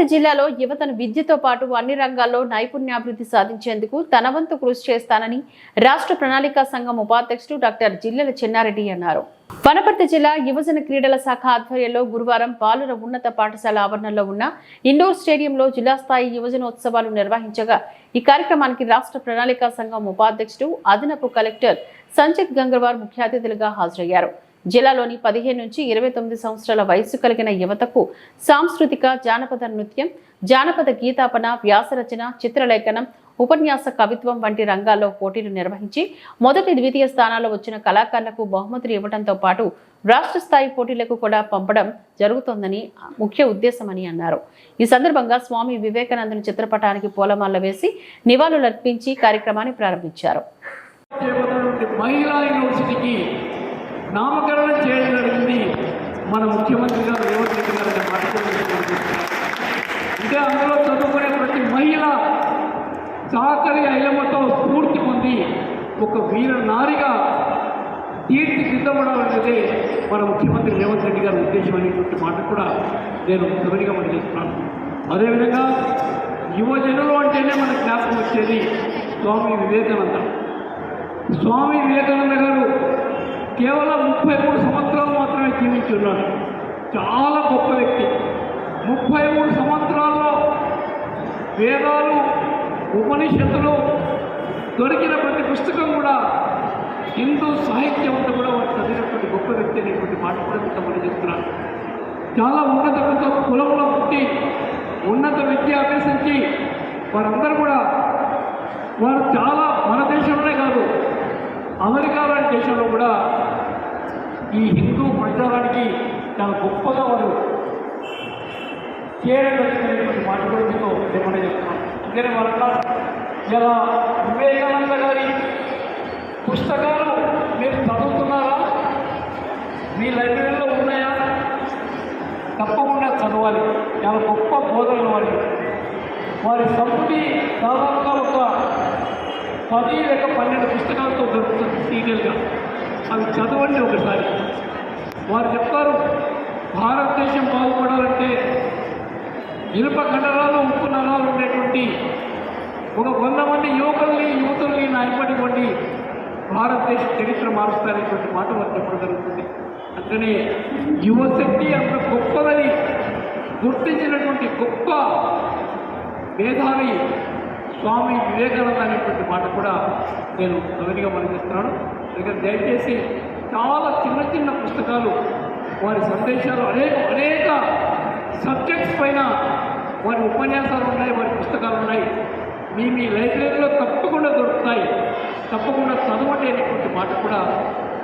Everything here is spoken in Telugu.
వనపర్తి జిల్లాలో యువతను విద్యతో పాటు అన్ని రంగాల్లో నైపుణ్యాభివృద్ధి సాధించేందుకు తన వంతు కృషి చేస్తానని రాష్ట్ర ప్రణాళికా సంఘం ఉపాధ్యక్షుడు డాక్టర్ జిల్లెల చెన్నారెడ్డి అన్నారు. వనపర్తి జిల్లా యువజన క్రీడల శాఖ ఆధ్వర్యంలో గురువారం బాలుర ఉన్నత పాఠశాల ఆవరణలో ఉన్న ఇండోర్ స్టేడియంలో జిల్లా స్థాయి యువజనోత్సవాలు నిర్వహించగా ఈ కార్యక్రమానికి రాష్ట్ర ప్రణాళికా సంఘం ఉపాధ్యక్షుడు అదనపు కలెక్టర్ సంచిత్ గంగర్వార్ ముఖ్య అతిథులుగా హాజరయ్యారు. జిల్లాలోని పదిహేను నుంచి ఇరవై తొమ్మిది సంవత్సరాల వయస్సు కలిగిన యువతకు సాంస్కృతిక జానపద నృత్యం జానపద గీతాపన వ్యాసరచన చిత్రలేఖనం ఉపన్యాస కవిత్వం వంటి రంగాల్లో పోటీలు నిర్వహించి మొదటి ద్వితీయ స్థానాల్లో వచ్చిన కళాకారులకు బహుమతులు ఇవ్వడంతో పాటు రాష్ట్ర స్థాయి పోటీలకు కూడా పంపడం జరుగుతోందని ముఖ్య ఉద్దేశమని అన్నారు. ఈ సందర్భంగా స్వామి వివేకానందుని చిత్రపటానికి పూలమాల వేసి నివాళులర్పించి కార్యక్రమాన్ని ప్రారంభించారు. మహిళా యూనివర్సిటీకి నామకరణం చేయడం జరిగింది. మన ముఖ్యమంత్రి గారు రేవంత్ రెడ్డి గారు అనే అంటే అందులో చదువుకునే ప్రతి మహిళ సహకరి అయ్యమ్మతో స్ఫూర్తి పొంది ఒక వీర నారిగా తీర్చిదిద్దబడాలనేదే మన ముఖ్యమంత్రి రేవంత్ రెడ్డి గారి ఉద్దేశం అనేటువంటి మాట కూడా నేను చివరిగా మనం చేస్తున్నాను అదేవిధంగా యువజనులు అంటేనే మన జ్ఞాపకం వచ్చేది స్వామి వివేకానంద. స్వామి వివేకానంద గారు కేవలం ముప్పై మూడు సంవత్సరాలు మాత్రమే జీవించి ఉన్నాడు. చాలా గొప్ప వ్యక్తి. ముప్పై మూడు సంవత్సరాల్లో వేదాలు ఉపనిషత్తులు దొరికిన ప్రతి పుస్తకం కూడా హిందూ సాహిత్యం అంతా కూడా వారు చదివినటువంటి గొప్ప వ్యక్తి అనేటువంటి మాట కూడా తమని చెప్తున్నాను. చాలా ఉన్నత కుల కులంలో పుట్టి ఉన్నత విద్య అభ్యసించి వారందరూ కూడా వారు చాలా మన దేశంలోనే కాదు అమెరికా లాంటి దేశంలో కూడా ఈ హిందూ ప్రచారానికి చాలా గొప్పగా వారు చేయడం మాట కూడా మీతో ఏమన్నా అందుకనే వాళ్ళ ఇలా వివేకానంద గారి పుస్తకాలు మీరు చదువుతున్నారా? మీ లైబ్రరీలో ఉన్నాయా? తప్పకుండా చదవాలి. చాలా గొప్ప బోధనలు వారి వారి సంపుటి దాదాపుగా ఒక పది లేక పన్నెండు పుస్తకాలు వారు చెప్తారు భారతదేశం బాగుపడాలంటే ఇనుప కండరాలు ఉప్పు నరాలు ఉండేటువంటి ఒక వంద మంది యువకుల్ని యువతుల్ని నాయపడివ్వండి భారతదేశ చరిత్ర మారుస్తారనేటువంటి మాట వారు చెప్పడం జరుగుతుంది. అందుకనే యువశక్తి అంత గొప్పదని గుర్తించినటువంటి గొప్ప మేధావి స్వామి వివేకానంద అనేటువంటి మాట కూడా నేను మొదటిగా మనకిస్తున్నాను అందుకని దయచేసి చాలా చిన్న చిన్న పుస్తకాలు వారి సందేశాలు అనేక అనేక సబ్జెక్ట్స్ పైన వారి ఉపన్యాసాలు ఉన్నాయి వారి పుస్తకాలు ఉన్నాయి. మీ మీ లైబ్రరీలో తప్పకుండా దొరుకుతాయి. తప్పకుండా చదవండి అనేటువంటి మాట కూడా